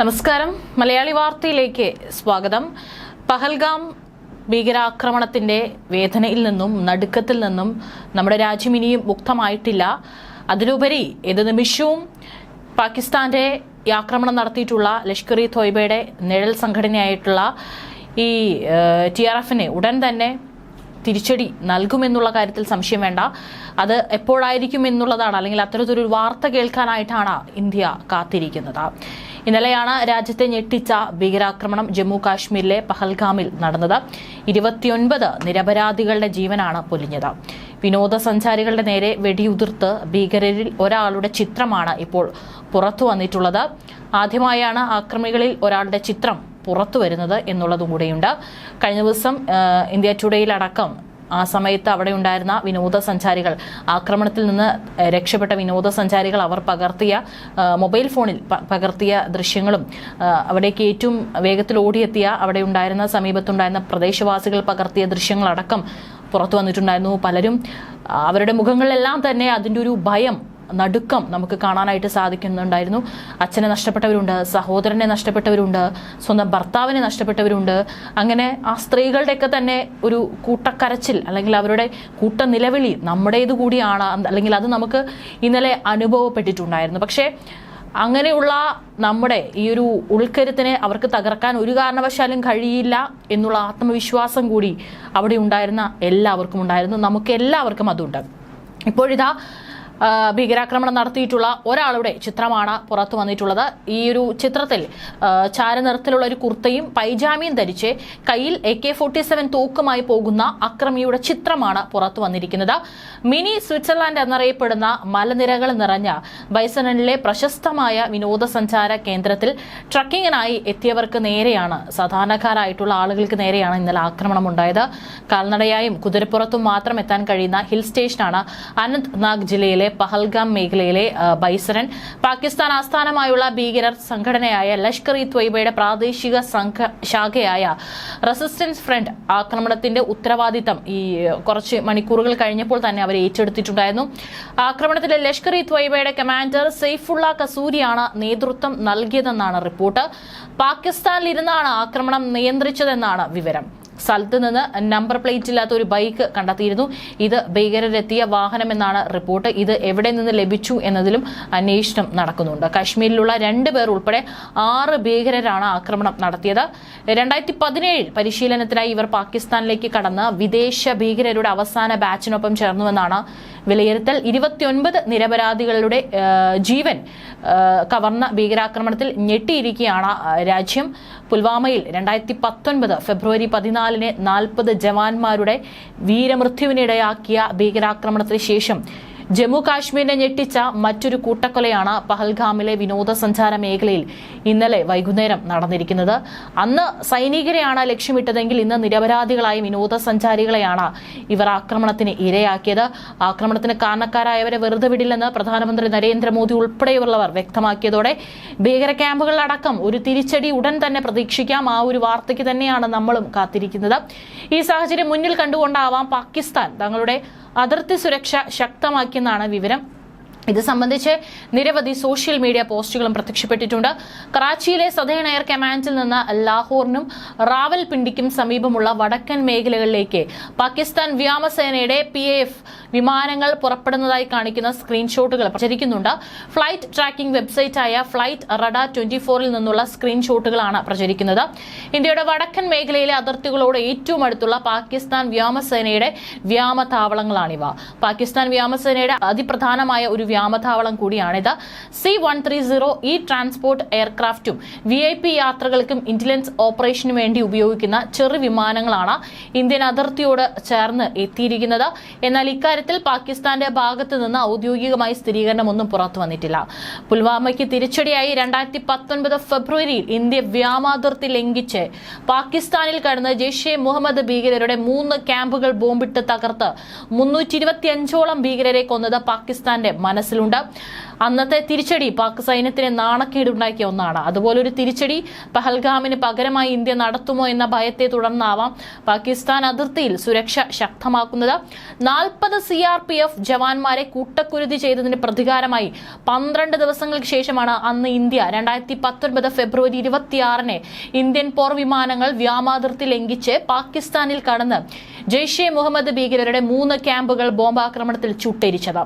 നമസ്കാരം. മലയാളി വാർത്തയിലേക്ക് സ്വാഗതം. പഹൽഗാം ഭീകരാക്രമണത്തിന്റെ വേദനയിൽ നിന്നും നടുക്കത്തിൽ നിന്നും നമ്മുടെ രാജ്യം ഇനിയും മുക്തമായിട്ടില്ല. അതിലുപരി ഏത് നിമിഷവും പാകിസ്ഥാന്റെ ഈ ആക്രമണം നടത്തിയിട്ടുള്ള ലഷ്കർ ഇ തോയ്ബയുടെ നിഴൽ സംഘടനയായിട്ടുള്ള ഈ ടി ആർ എഫിന് ഉടൻ തന്നെ തിരിച്ചടി നൽകുമെന്നുള്ള കാര്യത്തിൽ സംശയം വേണ്ട. അത് എപ്പോഴായിരിക്കും എന്നുള്ളതാണ്. അല്ലെങ്കിൽ അത്തരത്തിലൊരു വാർത്ത കേൾക്കാനായിട്ടാണ് ഇന്ത്യ കാത്തിരിക്കുന്നത്. ഇന്നലെയാണ് രാജ്യത്തെ ഞെട്ടിച്ച ഭീകരാക്രമണം ജമ്മു കാശ്മീരിലെ പഹൽഗാമിൽ നടന്നത്. ഇരുപത്തിയൊൻപത് നിരപരാധികളുടെ ജീവനാണ് പൊലിഞ്ഞത്. വിനോദസഞ്ചാരികളുടെ നേരെ വെടിയുതിർത്ത് ഭീകരരിൽ ഒരാളുടെ ചിത്രമാണ് ഇപ്പോൾ പുറത്തു വന്നിട്ടുള്ളത്. ആദ്യമായാണ് ആക്രമികളിൽ ഒരാളുടെ ചിത്രം പുറത്തു വരുന്നത് എന്നുള്ളതും കൂടെയുണ്ട്. കഴിഞ്ഞ ദിവസം ഇന്ത്യ ടുഡേയിലടക്കം ആ സമയത്ത് അവിടെ ഉണ്ടായിരുന്ന വിനോദസഞ്ചാരികൾ. ആക്രമണത്തിൽ നിന്ന് രക്ഷപ്പെട്ട വിനോദസഞ്ചാരികൾ അവർ പകർത്തിയ മൊബൈൽ ഫോണിൽ പകർത്തിയ ദൃശ്യങ്ങളും അവിടേക്ക് ഏറ്റവും വേഗത്തിൽ ഓടിയെത്തിയ അവിടെ ഉണ്ടായിരുന്ന സമീപത്തുണ്ടായിരുന്ന പ്രദേശവാസികൾ പകർത്തിയ ദൃശ്യങ്ങളടക്കം പുറത്തു വന്നിട്ടുണ്ടായിരുന്നു. പലരും അവരുടെ മുഖങ്ങളിലെല്ലാം തന്നെ അതിന്റെ ഒരു ഭയം നടുക്കം നമുക്ക് കാണാനായിട്ട് സാധിക്കുന്നുണ്ടായിരുന്നു. അച്ഛനെ നഷ്ടപ്പെട്ടവരുണ്ട് സഹോദരനെ നഷ്ടപ്പെട്ടവരുണ്ട് സ്വന്തം ഭർത്താവിനെ നഷ്ടപ്പെട്ടവരുണ്ട്. അങ്ങനെ ആ സ്ത്രീകളുടെയൊക്കെ തന്നെ ഒരു കൂട്ടക്കരച്ചിൽ അല്ലെങ്കിൽ അവരുടെ കൂട്ട നിലവിളി നമ്മുടേത് കൂടിയാണ് അല്ലെങ്കിൽ അത് നമുക്ക് ഇന്നലെ അനുഭവപ്പെട്ടിട്ടുണ്ടായിരുന്നു. പക്ഷേ അങ്ങനെയുള്ള നമ്മുടെ ഈ ഒരു ഉൾക്കരുത്തിനെ അവർക്ക് തകർക്കാൻ ഒരു കാരണവശാലും കഴിയില്ല എന്നുള്ള ആത്മവിശ്വാസം കൂടി അവിടെ ഉണ്ടായിരുന്ന എല്ലാവർക്കും ഉണ്ടായിരുന്നു. നമുക്ക് എല്ലാവർക്കും അതുണ്ട്. ഇപ്പോഴിതാ ഭീകരാക്രമണം നടത്തിയിട്ടുള്ള ഒരാളുടെ ചിത്രമാണ് പുറത്തു വന്നിട്ടുള്ളത്. ഈ ഒരു ചിത്രത്തിൽ ചാരനിറത്തിലുള്ള ഒരു കുർത്തയും പൈജാമിയും ധരിച്ച് കയ്യിൽ എ കെ ഫോർട്ടി സെവൻ തോക്കുമായി പോകുന്ന അക്രമിയുടെ ചിത്രമാണ് പുറത്തു വന്നിരിക്കുന്നത്. മിനി സ്വിറ്റ്സർലാൻഡ് എന്നറിയപ്പെടുന്ന മലനിരകൾ നിറഞ്ഞ ബൈസണിലെ പ്രശസ്തമായ വിനോദസഞ്ചാര കേന്ദ്രത്തിൽ ട്രക്കിങ്ങിനായി എത്തിയവർക്ക് നേരെയാണ് സാധാരണക്കാരായിട്ടുള്ള ആളുകൾക്ക് നേരെയാണ് ഇന്നലെ ആക്രമണം ഉണ്ടായത്. കാൽനടയായും കുതിരപ്പുറത്തും മാത്രം എത്താൻ കഴിയുന്ന ഹിൽ സ്റ്റേഷനാണ് അനന്ത്നാഗ് ജില്ലയിലെ പഹൽഗാം മേഖലയിലെ ബൈസരൻ. പാകിസ്ഥാൻ ആസ്ഥാനമായുള്ള ഭീകരർ സംഘടനയായ ലഷ്കർ ഇ ത്വയ്ബയുടെ പ്രാദേശിക സംഘ ശാഖയായ റെസിസ്റ്റൻസ് ഫ്രണ്ട് ആക്രമണത്തിന്റെ ഉത്തരവാദിത്തം ഈ കുറച്ച് മണിക്കൂറുകൾ കഴിഞ്ഞപ്പോൾ തന്നെ അവർ ഏറ്റെടുത്തിട്ടുണ്ടായിരുന്നു. ആക്രമണത്തിലെ ലഷ്കർ ഇ ത്വയ്ബയുടെ കമാൻഡർ സെയ്ഫുള്ള കസൂരിയാണ് നേതൃത്വം നൽകിയതെന്നാണ് റിപ്പോർട്ട്. പാകിസ്ഥാനിലിരുന്നാണ് ആക്രമണം നിയന്ത്രിച്ചതെന്നാണ് വിവരം. സ്ഥലത്ത് നിന്ന് നമ്പർ പ്ലേറ്റ് ഇല്ലാത്ത ഒരു ബൈക്ക് കണ്ടെത്തിയിരുന്നു. ഇത് ഭീകരരെത്തിയ വാഹനമെന്നാണ് റിപ്പോർട്ട്. ഇത് എവിടെ നിന്ന് ലഭിച്ചു എന്നതിലും അന്വേഷണം നടക്കുന്നുണ്ട്. കാശ്മീരിലുള്ള രണ്ട് പേർ ഉൾപ്പെടെ ആറ് ഭീകരരാണ് ആക്രമണം നടത്തിയത്. രണ്ടായിരത്തി പതിനേഴ് പരിശീലനത്തിനായി ഇവർ പാകിസ്ഥാനിലേക്ക് കടന്ന് വിദേശ ഭീകരരുടെ അവസാന ബാച്ചിനൊപ്പം ചേർന്നുവെന്നാണ് വിലയിരുത്തൽ. ഇരുപത്തിയൊൻപത് നിരപരാധികളുടെ ജീവൻ കവർന്ന ഭീകരാക്രമണത്തിൽ ഞെട്ടിയിരിക്കുകയാണ് രാജ്യം. പുൽവാമയിൽ രണ്ടായിരത്തി പത്തൊൻപത് ഫെബ്രുവരി പതിനാലിന് നാൽപ്പത് ജവാന്മാരുടെ വീരമൃത്യുവിനിടയാക്കിയ ഭീകരാക്രമണത്തിന് ശേഷം ജമ്മു കാശ്മീരിനെ ഞെട്ടിച്ച മറ്റൊരു കൂട്ടക്കൊലയാണ് പഹൽഗാമിലെ വിനോദസഞ്ചാര മേഖലയിൽ ഇന്നലെ വൈകുന്നേരം നടന്നിരിക്കുന്നത്. അന്ന് സൈനികരെയാണ് ലക്ഷ്യമിട്ടതെങ്കിൽ ഇന്ന് നിരപരാധികളായ വിനോദസഞ്ചാരികളെയാണ് ഇവർ ആക്രമണത്തിന് ഇരയാക്കിയത്. ആക്രമണത്തിന് കാരണക്കാരായവരെ വെറുതെ വിടില്ലെന്ന് പ്രധാനമന്ത്രി നരേന്ദ്രമോദി ഉൾപ്പെടെയുള്ളവർ വ്യക്തമാക്കിയതോടെ ഭീകര ക്യാമ്പുകളിലടക്കം ഒരു തിരിച്ചടി ഉടൻ തന്നെ പ്രതീക്ഷിക്കാം. ആ ഒരു വാർത്തയ്ക്ക് തന്നെയാണ് നമ്മളും കാത്തിരിക്കുന്നത്. ഈ സാഹചര്യം മുന്നിൽ കണ്ടുകൊണ്ടാവാം പാകിസ്ഥാൻ തങ്ങളുടെ അതിർത്തി സുരക്ഷ ശക്തമാക്കിയെന്നാണ് വിവരം. ഇത് സംബന്ധിച്ച് നിരവധി സോഷ്യൽ മീഡിയ പോസ്റ്റുകളും പ്രത്യക്ഷപ്പെട്ടിട്ടുണ്ട്. കറാച്ചിയിലെ സദേൺ എയർ കമാൻഡിൽ നിന്ന് ലാഹോറിനും റാവൽപിണ്ടിക്കും സമീപമുള്ള വടക്കൻ മേഖലകളിലേക്ക് പാകിസ്ഥാൻ വ്യോമസേനയുടെ പി വിമാനങ്ങൾ പുറപ്പെടുന്നതായി കാണിക്കുന്ന സ്ക്രീൻഷോട്ടുകൾ പ്രചരിക്കുന്നുണ്ട്. ഫ്ലൈറ്റ് ട്രാക്കിംഗ് വെബ്സൈറ്റായ ഫ്ലൈറ്റ് റഡ ട്വന്റി ഫോറിൽ നിന്നുള്ള സ്ക്രീൻഷോട്ടുകളാണ് പ്രചരിക്കുന്നത്. ഇന്ത്യയുടെ വടക്കൻ മേഖലയിലെ അതിർത്തികളോട് ഏറ്റവും അടുത്തുള്ള പാകിസ്ഥാൻ വ്യോമസേനയുടെ വ്യോമ താവളങ്ങളാണിവ പാകിസ്ഥാൻ വ്യോമസേനയുടെ അതിപ്രധാനമായ ഒരു വ്യോമതാവളം കൂടിയാണിത് C one three zero E transport എയർക്രാഫ്റ്റും V I P യാത്രകൾക്കും ഇന്റലിജൻസ് ഓപ്പറേഷനു വേണ്ടി ഉപയോഗിക്കുന്ന ചെറു വിമാനങ്ങളാണ് ഇന്ത്യൻ അതിർത്തിയോട് ചേർന്ന് എത്തിയിരിക്കുന്നത്. എന്നാൽ ഇക്കാര്യത്തിൽ പാകിസ്ഥാന്റെ ഭാഗത്തു നിന്ന് ഔദ്യോഗികമായി സ്ഥിരീകരണമൊന്നും പുറത്തു വന്നിട്ടില്ല. പുൽവാമയ്ക്ക് തിരിച്ചടിയായി രണ്ടായിരത്തി പത്തൊൻപത് ഫെബ്രുവരിയിൽ ഇന്ത്യ വ്യോമാതിർത്തി ലംഘിച്ച് പാകിസ്ഥാനിൽ കടന്ന് ജെയ്ഷെ മുഹമ്മദ് ഭീകരരുടെ മൂന്ന് ക്യാമ്പുകൾ ബോംബിട്ട് തകർത്ത് മുന്നൂറ്റി ഇരുപത്തിയഞ്ചോളം ഭീകരരെ കൊന്നത് പാകിസ്ഥാന്റെ മനസ്സിലുണ്ട്. അന്നത്തെ തിരിച്ചടി പാക് സൈന്യത്തിന് നാണക്കേടുണ്ടാക്കിയ ഒന്നാണ്. അതുപോലൊരു തിരിച്ചടി പഹൽഗാമിന് പകരമായി ഇന്ത്യ നടത്തുമോ എന്ന ഭയത്തെ തുടർന്നാവാം പാകിസ്ഥാൻ അതിർത്തിയിൽ സുരക്ഷ ശക്തമാക്കുന്നത്. നാൽപ്പത് സി ആർ പി എഫ് ജവാന്മാരെ കൂട്ടക്കുരുതി ചെയ്തതിന് പ്രതികാരമായി പന്ത്രണ്ട് ദിവസങ്ങൾക്ക് ശേഷമാണ് അന്ന് ഇന്ത്യ രണ്ടായിരത്തി പത്തൊൻപത് ഫെബ്രുവരി ഇരുപത്തിയാറിന് ഇന്ത്യൻ പോർ വിമാനങ്ങൾ വ്യാമാതിർത്തി ലംഘിച്ച് പാകിസ്ഥാനിൽ കടന്ന് ജെയ്ഷെ മുഹമ്മദ് ഭീകരരുടെ മൂന്ന് ക്യാമ്പുകൾ ബോംബാക്രമണത്തിൽ ചുട്ടരിച്ചത്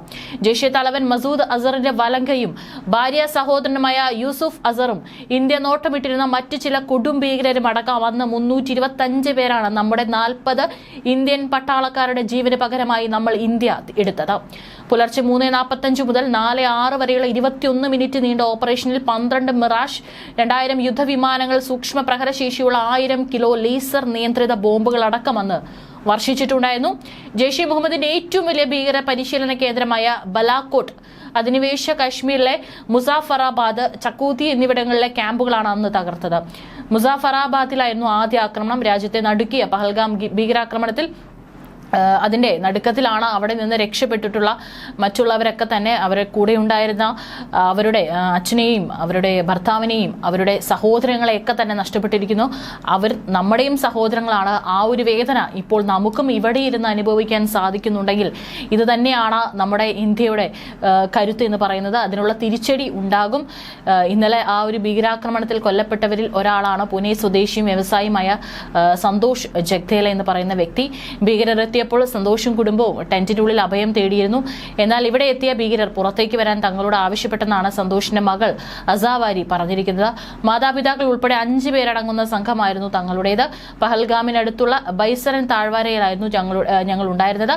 ജെയ്ഷെ തലവൻ മസൂദ് അസറിന്റെ വലങ്കയും ഭാര്യ സഹോദരനുമായ യൂസുഫ് അസറും ഇന്ത്യ നോട്ടമിട്ടിരുന്ന മറ്റു ചില കൊടും ഭീകരരും അടക്കം അന്ന് മുന്നൂറ്റി ഇരുപത്തഞ്ച് പേരാണ് നമ്മുടെ നാൽപ്പത് ഇന്ത്യൻ പട്ടാളക്കാരുടെ ജീവന് പകരമായി നമ്മൾ ഇന്ത്യ എടുത്തത്. പുലർച്ചെ മൂന്ന് നാൽപ്പത്തഞ്ച് മുതൽ നാല് ആറ് വരെയുള്ള ഇരുപത്തിയൊന്ന് മിനിറ്റ് നീണ്ട ഓപ്പറേഷനിൽ പന്ത്രണ്ട് മിറാഷ് രണ്ടായിരം യുദ്ധവിമാനങ്ങൾ സൂക്ഷ്മ പ്രഹരശേഷിയുള്ള ആയിരം കിലോ ലേസർ നിയന്ത്രിത ബോംബുകൾ അടക്കമെന്ന് വർഷിച്ചിട്ടുണ്ടായിരുന്നു. ജെയ്ഷെ മുഹമ്മദിന്റെ ഏറ്റവും വലിയ ഭീകര പരിശീലന കേന്ദ്രമായ ബലാക്കോട്ട് അധിനിവേശ കാശ്മീരിലെ മുസാഫറാബാദ് ചക്കൂത്തി എന്നിവിടങ്ങളിലെ ക്യാമ്പുകളാണ് അന്ന് തകർത്തത്. മുസാഫറാബാദിലായിരുന്നു ആദ്യ ആക്രമണം. രാജ്യത്തെ നടുക്കിയ പഹൽഗാം ഭീകരാക്രമണത്തിൽ ആഹ് അതിന്റെ നടുക്കത്തിലാണ് അവിടെ നിന്ന് രക്ഷപ്പെട്ടിട്ടുള്ള മറ്റുള്ളവരൊക്കെ തന്നെ അവരെ കൂടെ ഉണ്ടായിരുന്ന അവരുടെ അച്ഛനെയും അവരുടെ ഭർത്താവിനെയും അവരുടെ സഹോദരങ്ങളെയൊക്കെ തന്നെ നഷ്ടപ്പെട്ടിരിക്കുന്നു. അവർ നമ്മുടെയും സഹോദരങ്ങളാണ്. ആ ഒരു വേദന ഇപ്പോൾ നമുക്കും ഇവിടെ ഇരുന്ന് അനുഭവിക്കാൻ സാധിക്കുന്നുണ്ടെങ്കിൽ ഇത് തന്നെയാണ് നമ്മുടെ ഇന്ത്യയുടെ കരുത്ത് എന്ന് പറയുന്നത്. അതിനുള്ള തിരിച്ചടി ഉണ്ടാകും. ഇന്നലെ ആ ഒരു ഭീകരാക്രമണത്തിൽ കൊല്ലപ്പെട്ടവരിൽ ഒരാളാണ് പൂനെ സ്വദേശിയും വ്യവസായിയുമായ സന്തോഷ് ജഗ്ദേല എന്ന് പറയുന്ന വ്യക്തി. ഭീകരർ എത്തിയപ്പോൾ സന്തോഷും കുടുംബവും ടെന്റിനുള്ളിൽ അഭയം തേടിയിരുന്നു. എന്നാൽ ഇവിടെ എത്തിയ ഭീകരർ പുറത്തേക്ക് വരാൻ തങ്ങളോട് ആവശ്യപ്പെട്ടെന്നാണ് സന്തോഷിന്റെ മകൾ അസാവാരി പറഞ്ഞിരിക്കുന്നത്. മാതാപിതാക്കൾ ഉൾപ്പെടെ അഞ്ചു പേരടങ്ങുന്ന സംഘമായിരുന്നു തങ്ങളുടേത്. പഹൽഗാമിനടുത്തുള്ള ബൈസറൻ താഴ്വാരയിലായിരുന്നു ഞങ്ങൾ ഉണ്ടായിരുന്നത്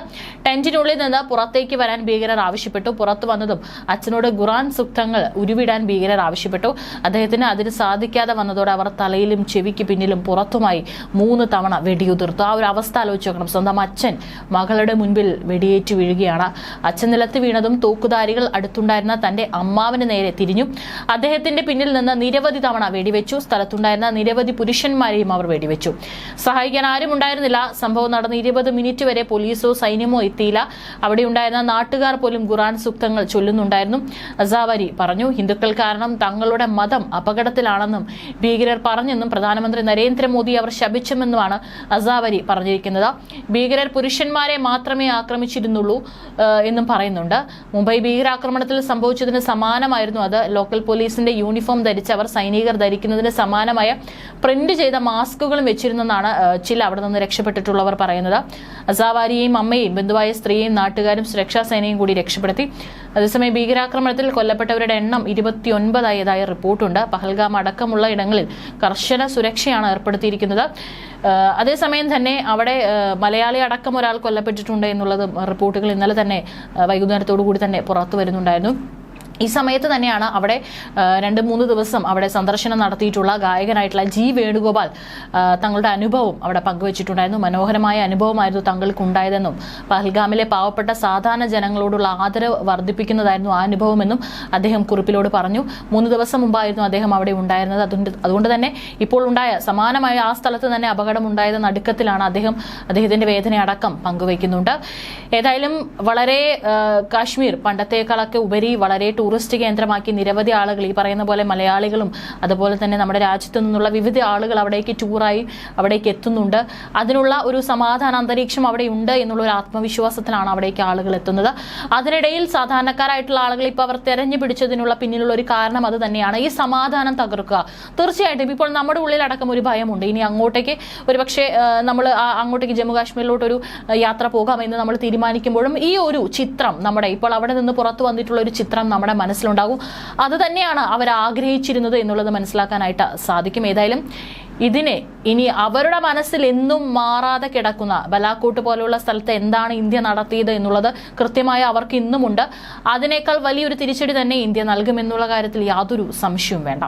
ടെന്റിനുള്ളിൽ നിന്ന് പുറത്തേക്ക് വരാൻ ഭീകരർ ആവശ്യപ്പെട്ടു. പുറത്തു വന്നതും അച്ഛനോട് ഖുറാൻ സുക്തങ്ങൾ ഉരുവിടാൻ ഭീകരർ ആവശ്യപ്പെട്ടു. അദ്ദേഹത്തിന് അതിന് സാധിക്കാതെ വന്നതോടെ അവർ തലയിലും ചെവിക്ക് പിന്നിലും പുറത്തുമായി മൂന്ന് തവണ വെടിയുതിർത്തു. ആ ഒരു അവസ്ഥ ആലോചിച്ച് നോക്കണം. സ്വന്തം അച്ഛൻ മകളുടെ മുൻപിൽ വെടിയേറ്റു വീഴുകയാണ്. അച്ഛൻ നിലത്ത് വീണതും തോക്കുധാരികൾ അടുത്തുണ്ടായിരുന്ന തന്റെ അമ്മാവിന് നേരെ തിരിഞ്ഞു. അദ്ദേഹത്തിന്റെ പിന്നിൽ നിന്ന് നിരവധി തവണ വെടിവെച്ചു. സ്ഥലത്തുണ്ടായിരുന്ന നിരവധി പുരുഷന്മാരെയും അവർ വെടിവെച്ചു. സഹായിക്കാൻ ആരും ഉണ്ടായിരുന്നില്ല. സംഭവം നടന്ന് ഇരുപത് മിനിറ്റ് വരെ പോലീസോ സൈന്യമോ എത്തിയില്ല. അവിടെ ഉണ്ടായിരുന്ന നാട്ടുകാർ പോലും ഖുറാൻ സൂക്തങ്ങൾ ചൊല്ലുന്നുണ്ടായിരുന്നു. അസാവരി പറഞ്ഞു ഹിന്ദുക്കൾ കാരണം തങ്ങളുടെ മതം അപകടത്തിലാണെന്നും ഭീകരർ പറഞ്ഞെന്നും പ്രധാനമന്ത്രി നരേന്ദ്രമോദി അവർ ശപിച്ചുമെന്നുമാണ് അസാവരി പറഞ്ഞിരിക്കുന്നത്. ഭീകരർ പുരുഷന്മാരെ മാത്രമേ ആക്രമിച്ചിരുന്നുള്ളൂ എന്നും പറയുന്നുണ്ട്. മുംബൈ ഭീകരാക്രമണത്തിൽ സംഭവിച്ചതിന് സമാനമായിരുന്നു അത്. ലോക്കൽ പോലീസിന്റെ യൂണിഫോം ധരിച്ചവർ സൈനികർ ധരിക്കുന്നതിന് സമാനമായ പ്രിന്റ് ചെയ്ത മാസ്കുകളും വെച്ചിരുന്നെന്നാണ് ചില അവിടെ നിന്ന് രക്ഷപ്പെട്ടിട്ടുള്ളവർ പറയുന്നത്. അസാവാരിയെയും അമ്മയെയും ബന്ധുവായ സ്ത്രീയെയും നാട്ടുകാരും സുരക്ഷാ സേനയും കൂടി രക്ഷപ്പെടുത്തി. അതേസമയം ഭീകരാക്രമണത്തിൽ കൊല്ലപ്പെട്ടവരുടെ എണ്ണം ഇരുപത്തിയൊൻപതായതായ റിപ്പോർട്ടുണ്ട്. പഹൽഗാം അടക്കമുള്ള ഇടങ്ങളിൽ കർശന സുരക്ഷയാണ് ഏർപ്പെടുത്തിയിരിക്കുന്നത്. അതേസമയം തന്നെ അവിടെ മലയാളി അടക്കം ഒരാൾ കൊല്ലപ്പെട്ടിട്ടുണ്ട് എന്നുള്ളത് റിപ്പോർട്ടുകൾ ഇന്നലെ തന്നെ വൈകുന്നേരത്തോടു കൂടി തന്നെ പുറത്തു വരുന്നുണ്ടായിരുന്നു. ഈ സമയത്ത് തന്നെയാണ് അവിടെ രണ്ട് മൂന്ന് ദിവസം അവിടെ സന്ദർശനം നടത്തിയിട്ടുള്ള ഗായകനായിട്ടുള്ള ജി വേണുഗോപാൽ തങ്ങളുടെ അനുഭവം അവിടെ പങ്കുവച്ചിട്ടുണ്ടായിരുന്നു. മനോഹരമായ അനുഭവമായിരുന്നു തങ്ങൾക്കുണ്ടായതെന്നും പഹൽഗാമിലെ പാവപ്പെട്ട സാധാരണ ജനങ്ങളോടുള്ള ആദരവ് വർദ്ധിപ്പിക്കുന്നതായിരുന്നു ആ അനുഭവമെന്നും അദ്ദേഹം കുറിപ്പിലോട് പറഞ്ഞു. മൂന്ന് ദിവസം മുമ്പായിരുന്നു അദ്ദേഹം അവിടെ ഉണ്ടായിരുന്നത്. അതുകൊണ്ട് അതുകൊണ്ട് തന്നെ ഇപ്പോൾ ഉണ്ടായ സമാനമായ ആ സ്ഥലത്ത് തന്നെ അപകടം ഉണ്ടായത് നടുക്കത്തിലാണ് അദ്ദേഹം അദ്ദേഹത്തിന്റെ വേദനയടക്കം പങ്കുവയ്ക്കുന്നുണ്ട്. ഏതായാലും വളരെ കാശ്മീർ പണ്ടത്തേക്കാളൊക്കെ ഉപരി വളരെ ടൂറിസ്റ്റ് കേന്ദ്രമാക്കി നിരവധി ആളുകൾ ഈ പറയുന്ന പോലെ മലയാളികളും അതുപോലെ തന്നെ നമ്മുടെ രാജ്യത്തു നിന്നുള്ള വിവിധ ആളുകൾ അവിടേക്ക് ടൂറായി അവിടേക്ക് എത്തുന്നുണ്ട്. അതിനുള്ള ഒരു സമാധാന അന്തരീക്ഷം അവിടെ ഉണ്ട് എന്നുള്ള ഒരു ആത്മവിശ്വാസത്തിലാണ് അവിടേക്ക് ആളുകൾ എത്തുന്നത്. അതിനിടയിൽ സാധാരണക്കാരായിട്ടുള്ള ആളുകൾ ഇപ്പോൾ അവർ തെരഞ്ഞു പിടിച്ചതിനുള്ള പിന്നിലുള്ള ഒരു കാരണം അത് തന്നെയാണ്. ഈ സമാധാനം തകർക്കുക. തീർച്ചയായിട്ടും ഇപ്പോൾ നമ്മുടെ ഉള്ളിലടക്കം ഒരു ഭയമുണ്ട്. ഇനി അങ്ങോട്ടേക്ക് ഒരുപക്ഷെ നമ്മൾ അങ്ങോട്ടേക്ക് ജമ്മു കാശ്മീരിലോട്ടൊരു യാത്ര പോകാം എന്ന് നമ്മൾ തീരുമാനിക്കുമ്പോഴും ഈ ഒരു ചിത്രം നമ്മുടെ ഇപ്പോൾ അവിടെ നിന്ന് പുറത്തു വന്നിട്ടുള്ള ഒരു ചിത്രം നമ്മുടെ മനസ്സിലുണ്ടാകും. അത് തന്നെയാണ് അവർ ആഗ്രഹിച്ചിരുന്നത് എന്നുള്ളത് മനസ്സിലാക്കാനായിട്ട് സാധിക്കും. ഏതായാലും ഇതിനെ ഇനി അവരുടെ മനസ്സിൽ എന്നും മാറാതെ കിടക്കുന്ന ബലാക്കോട്ട് പോലെയുള്ള സ്ഥലത്ത് എന്താണ് ഇന്ത്യ നടത്തിയത് എന്നുള്ളത് കൃത്യമായി അവർക്ക് ഇന്നുമുണ്ട്. അതിനേക്കാൾ വലിയൊരു തിരിച്ചടി തന്നെ ഇന്ത്യ നൽകുമെന്നുള്ള കാര്യത്തിൽ യാതൊരു സംശയവും വേണ്ട.